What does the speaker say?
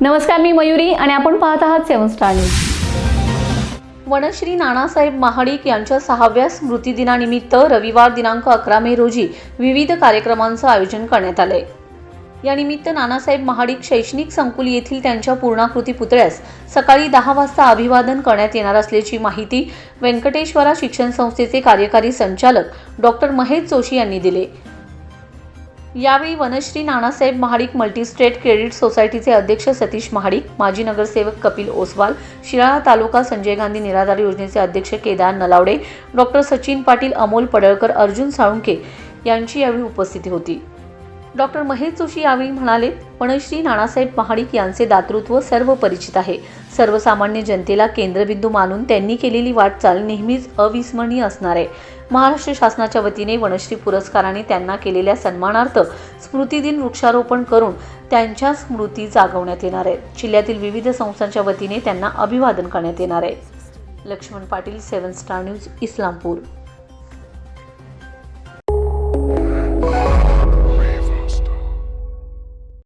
नमस्कार मी मयुरी आणि आपण पाहत आहात seven star news. Vanashree Nanasaheb Mahadik यांच्या सहाव्या स्मृतिदिनानिमित्त रविवार दिनांक अकरा मे रोजी विविध कार्यक्रमांचं आयोजन करण्यात यानिमित्त नानासाहेब महाडिक शैक्षणिक संकुल येथील त्यांच्या पूर्णाकृती पुतळ्यास सकाळी दहा वाजता अभिवादन करण्यात येणार असल्याची माहिती व्यंकटेश्वरा शिक्षण संस्थेचे कार्यकारी संचालक डॉक्टर महेश जोशी यांनी दिले. यावेळी वनश्री नानासाहेब महाडिक मल्टीस्टेट क्रेडिट सोसायटीचे अध्यक्ष सतीश महाडिक माजी नगरसेवक कपिल ओसवाल शिराळा तालुका संजय गांधी निराधार योजनेचे अध्यक्ष केदार नलावडे डॉक्टर सचिन पाटील अमोल पडळकर अर्जुन साळुंके यांची यावेळी उपस्थिती होती. डॉक्टर महेश जोशी यावेळी म्हणाले वनश्री नानासाहेब महाडिक यांचे दातृत्व सर्व परिचित आहे. सर्वसामान्य जनतेला केंद्रबिंदू मानून त्यांनी केलेली वाटचाल नेहमीच अविस्मरणीय असणार आहे. महाराष्ट्र शासनाच्या वतीने वनश्री पुरस्काराने त्यांना केलेल्या सन्मानार्थ स्मृतिदिन वृक्षारोपण करून त्यांच्या स्मृती जागवण्यात येणार आहेत. जिल्ह्यातील विविध संस्थांच्या वतीने त्यांना अभिवादन करण्यात येणार आहे. Laxman Patil seven star news Islampur.